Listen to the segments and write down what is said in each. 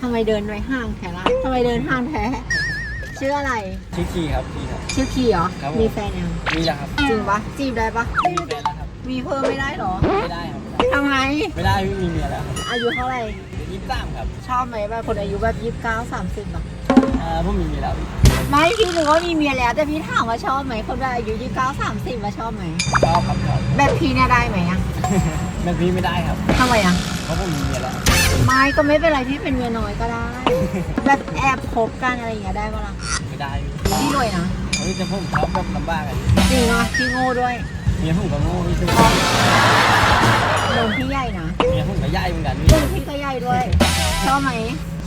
ทำไมเดินไปห้างแท้ละทำไมเดินห้างแท้ ชื่ออะไร ชื่อคีครับคีครับ ชื่อคีเหรอ ครับผม มีแฟนยังมีแล้วครับจริงปะจีบได้ปะมีแฟนแล้วครับมีเพิ่มไม่ได้เหรอไม่ได้ครับ ทำไม ไม่ได้ไม่มีเมียแล้วครับอายุเท่าไหร่ ยี่สิบสามครับชอบไหมแบบคนอายุแบบยี่สิบเก้าสามสิบอะเอ่อผมมีเมียแล้วไม่พี่รู้ว่ามีเมียแล้ว แต่พี่ถามว่าชอบไหมคนแบบอายุยี่สิบเก้าสามสิบว่าชอบไหม ชอบครับชอบแบบพี่เนี่ยได้ไหมอะ แบบนี้ไม่ได้ครับทำไมอะเพราะผมมีเมียแล้วไม่ก็ไม่เป็นไรพี่เป็นเมียน้อยก็ได้ แบบแอบคบกันอะไรอย่างเงี้ยได้ปะล่ะไม่ได้พี่รวยนะเฮ้ยแต่ผมชอบแบบลำบากอะจริงนะพี่โง่ด้วยเมียผมก็โง่พี่ช่วยนมพี่ใหญ่นะเมียผมก็ย่ายเหมือนกันนพี่มพี่ก็ใหญ่ด้วยชอบไหม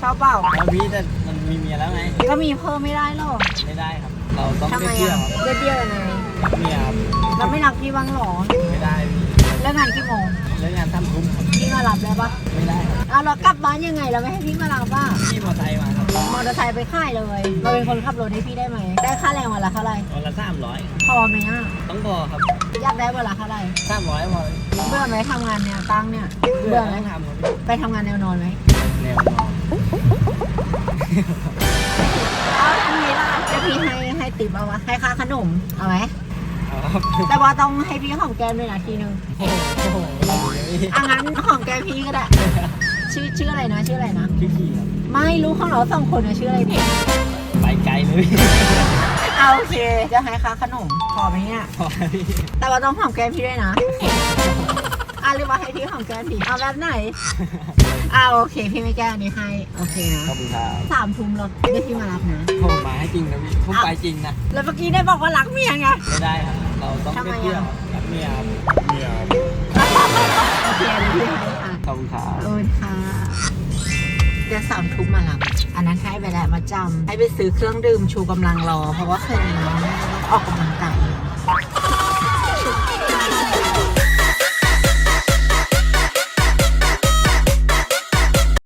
ชอบเปล่าแล้วพี่แต่มันมีเมียแล้วไงก็มีเพิ่มไม่ได้หรอกไม่ได้ครับ เราต้องทำไมไปเที่ยวอะครับเดียวเดียวยังไงรักเมียครับแล้วไม่รักพี่บ้างหรอไม่ได้พี่แล้วงานกี่โมง เรื่องงานทำคุ้มครับพี่มารับได้ปะไม่ได้ครับเอาเรากลับบ้านยังไงเราไม่ให้พี่มารับป่ะพี่มอไซค์มาครับมอเตอร์ไซค์ไปค่ายเลยเราเป็นคนขับรถให้พี่ได้ไหมได้ค่าแรงวันละเท่าไหร่วันละสามร้อยพอไหมอะต้องพอครับอยากได้วันละเท่าไหร่สามร้อยพอเบื่อไหมทำงานแนวตั้งเนี่ยเบื่อไหมต้องทำครับไปทำงานแนวนอนไหมแนวนอนเอาทำไงล่ะจะพี่ให้ให้ติปเอาวะให้ค่าขนมเอาไหมเอาครับ แต่ว่าต้องให้พี่หอมแก้มด้วยนะทีนึงโอ้โหพี่อะงั้นหอมแก้มพี่ก็ได้ ชื่อชื่ออะไรนะ ชื่ออะไรนะพี่ขี่ครับไม่รู้ของเราสองคนนะชื่ออะไรเนี่ยไปไกลเลยเอาโอเค จะให้ค่าขนมพอไหมเนี่ยพอแล้วพี่แต่ว่าต้องหอมแก้มพี่ด้วยนะอะเรียกว่าให้พี่หอมแก้มพี่เอาแบบไหนอะโอเคพี่ไม่แก้อันนี้ให้โอเคนะขอบคุณครับสามทุ่มแล้วเดี๋ยวพี่มารับนะผมมาให้จริงนะพี่ผมอะไปจริงนะแล้วเมื่อกี้ได้บอกว่ารักเมียไงไม่ได้ครับ เราต้องทำไมไปอะเที่ยวกับเมียครับเมียครับโอเคอันนี้พี่ให้อะขอบคุณครับโอ้ยค่ะเดี๋ยวสามทุ่มมารับอันนั้นให้ไปแล้วมาจำให้ไปซื้อเครื่องดื่มชูกำลังรอ เพราะว่าคืนนี้ออกกำลังกาย